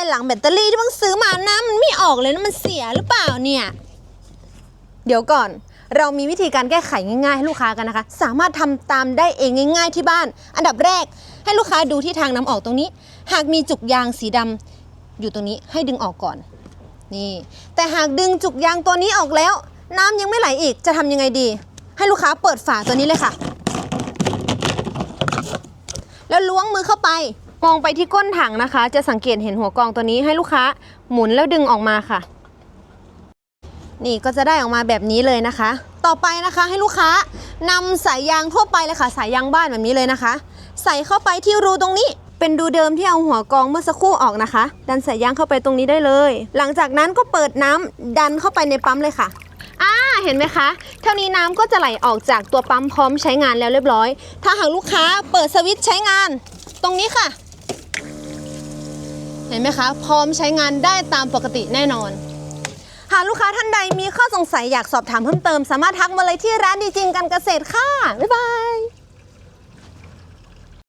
ายหลังแบตเตอรี่ที่เพิ่งซื้อมาน้ำมันไม่ออกเลยนะมันเสียหรือเปล่าเนี่ย เดี๋ยวก่อนเรามีวิธีการแก้ไขง่ายๆให้ลูกค้ากันนะคะ สามารถทำตามได้เองง่าย ๆ ที่บ้าน อันดับแรกให้ลูกค้าดูที่ทางน้ำออกตรงนี้ หากมีจุกยางสีดำอยู่ตรงนี้ให้ดึงออกก่อน นี่ แต่หากดึงจุกยางตัวนี้ออกแล้ว น้ำยังไม่ไหลอีกจะทำยังไงดี ให้ลูกค้าเปิดฝาตัวนี้เลยค่ะ แล้วล้วงมือเข้าไป มองไปที่ก้นถังนะคะ จะสังเกตเห็นหัวกองตัวนี้ให้ลูกค้าหมุนแล้วดึงออกมาค่ะ นี่ก็จะได้ออกมาแบบนี้เลยนะคะ ต่อไปนะคะให้ลูกค้านำสายยางทั่วไปเลยค่ะ สายยางบ้านแบบนี้เลยนะคะ ใส่เข้าไปที่รูตรงนี้เป็นรูเดิมที่เอาหัวกองเมื่อสักครู่ออกนะคะ ดันสายยางเข้าไปตรงนี้ได้เลย หลังจากนั้นก็เปิดน้ำดันเข้าไปในปั๊มเลยค่ะอ่าเห็นไหมคะ เท่านี้น้ำก็จะไหลออกจากตัวปั๊มพร้อมใช้งานแล้วเรียบร้อย ถ้าหากลูกค้าเปิดสวิตช์ใช้งาน ตรงนี้ค่ะ เห็นไหมคะ พร้อมใช้งานได้ตามปกติแน่นอน หากลูกค้าท่านใดมีข้อสงสัยอยากสอบถามเพิ่มเติม สามารถทักมาเลยที่ร้านดีจริงกันเกษตรค่ะ บ๊ายบาย